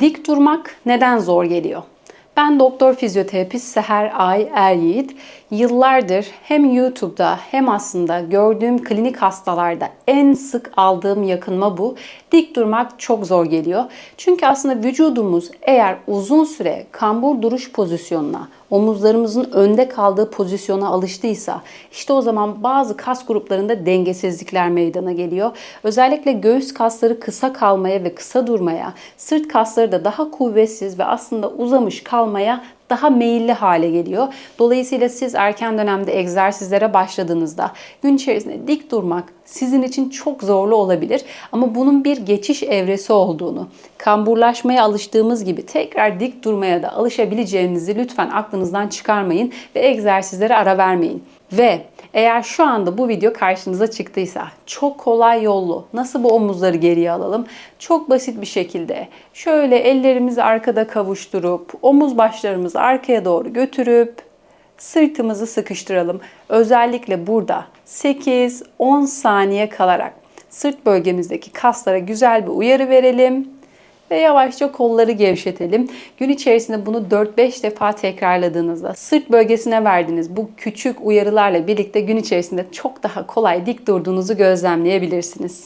Dik durmak neden zor geliyor? Ben doktor fizyoterapist Seher Ay Er Yiğit. Yıllardır hem YouTube'da hem aslında gördüğüm klinik hastalarda en sık aldığım yakınma bu. Dik durmak çok zor geliyor. Çünkü aslında vücudumuz eğer uzun süre kambur duruş pozisyonuna, omuzlarımızın önde kaldığı pozisyona alıştıysa işte o zaman bazı kas gruplarında dengesizlikler meydana geliyor. Özellikle göğüs kasları kısa kalmaya ve kısa durmaya, sırt kasları da daha kuvvetsiz ve aslında uzamış kalmaya daha meyilli hale geliyor. Dolayısıyla siz erken dönemde egzersizlere başladığınızda gün içerisinde dik durmak sizin için çok zorlu olabilir. Ama bunun bir geçiş evresi olduğunu, kamburlaşmaya alıştığımız gibi tekrar dik durmaya da alışabileceğinizi lütfen aklınızdan çıkarmayın ve egzersizlere ara vermeyin. Ve eğer şu anda bu video karşınıza çıktıysa çok kolay yollu nasıl bu omuzları geriye alalım? Çok basit bir şekilde şöyle ellerimizi arkada kavuşturup omuz başlarımızı arkaya doğru götürüp sırtımızı sıkıştıralım. Özellikle burada 8-10 saniye kalarak sırt bölgemizdeki kaslara güzel bir uyarı verelim ve yavaşça kolları gevşetelim. Gün içerisinde bunu 4-5 defa tekrarladığınızda sırt bölgesine verdiğiniz bu küçük uyarılarla birlikte gün içerisinde çok daha kolay dik durduğunuzu gözlemleyebilirsiniz.